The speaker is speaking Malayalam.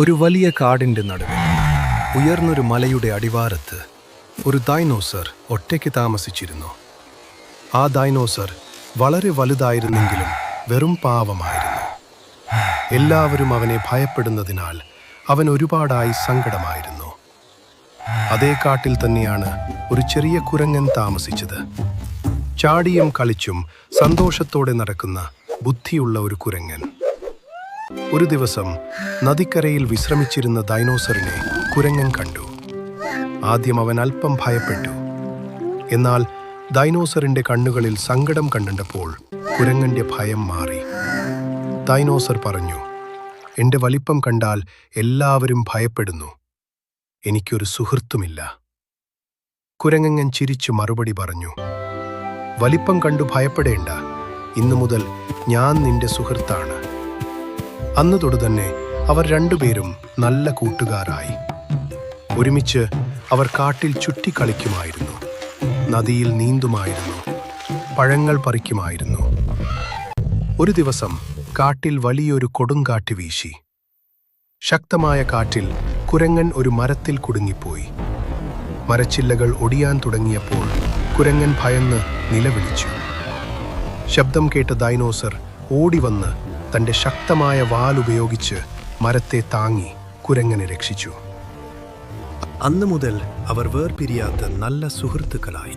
ഒരു വലിയ കാടിന്റെ നടുവിൽ ഉയർന്നൊരു മലയുടെ അടിവാരത്ത് ഒരു ഡൈനോസർ ഒറ്റയ്ക്ക് താമസിച്ചിരുന്നു. ആ ഡൈനോസർ വളരെ വലുതായിരുന്നെങ്കിലും വെറും പാവമായിരുന്നു. എല്ലാവരും അവനെ ഭയപ്പെടുന്നതിനാൽ അവൻ ഒരുപാടായി സങ്കടമായിരുന്നു. അതേ കാട്ടിൽ തന്നെയാണ് ഒരു ചെറിയ കുരങ്ങൻ താമസിച്ചത്. ചാടിയും കളിച്ചും സന്തോഷത്തോടെ നടക്കുന്ന ബുദ്ധിയുള്ള ഒരു കുരങ്ങൻ. ഒരു ദിവസം നദിക്കരയിൽ വിശ്രമിച്ചിരുന്ന ഡൈനോസറിനെ കുരങ്ങൻ കണ്ടു. ആദ്യം അവൻ അല്പം ഭയപ്പെട്ടു. എന്നാൽ ഡൈനോസറിന്റെ കണ്ണുകളിൽ സങ്കടം കണ്ടപ്പോൾ കുരങ്ങന്റെ ഭയം മാറി. ഡൈനോസർ പറഞ്ഞു എന്റെ വലിപ്പം കണ്ടാൽ എല്ലാവരും ഭയപ്പെടുന്നു. എനിക്കൊരു സുഹൃത്തുമില്ല. കുരങ്ങൻ ചിരിച്ചു മറുപടി പറഞ്ഞു വലിപ്പം കണ്ടു ഭയപ്പെടേണ്ട. ഇന്നു മുതൽ ഞാൻ നിന്റെ സുഹൃത്താണ്. അന്നു തൊടു തന്നെ അവർ രണ്ടുപേരും നല്ല കൂട്ടുകാരായി. ഒരുമിച്ച് അവർ കാട്ടിൽ ചുറ്റിക്കളിക്കുമായിരുന്നു. നദിയിൽ നീന്തുമായിരുന്നു. പഴങ്ങൾ പറിക്കുമായിരുന്നു. ഒരു ദിവസം കാട്ടിൽ വലിയൊരു കൊടുങ്കാറ്റ് വീശി. ശക്തമായ കാറ്റിൽ കുരങ്ങൻ ഒരു മരത്തിൽ കുടുങ്ങിപ്പോയി. മരച്ചില്ലകൾ ഒടിയാൻ തുടങ്ങിയപ്പോൾ കുരങ്ങൻ ഭയന്ന് നിലവിളിച്ചു. ശബ്ദം കേട്ട ഡൈനോസർ ഓടിവന്ന് തന്റെ ശക്തമായ വാലുപയോഗിച്ച് മരത്തെ താങ്ങി കുരങ്ങനെ രക്ഷിച്ചു. അന്നു മുതൽ അവർ വേർപിരിയാത്ത നല്ല സുഹൃത്തുക്കളായി.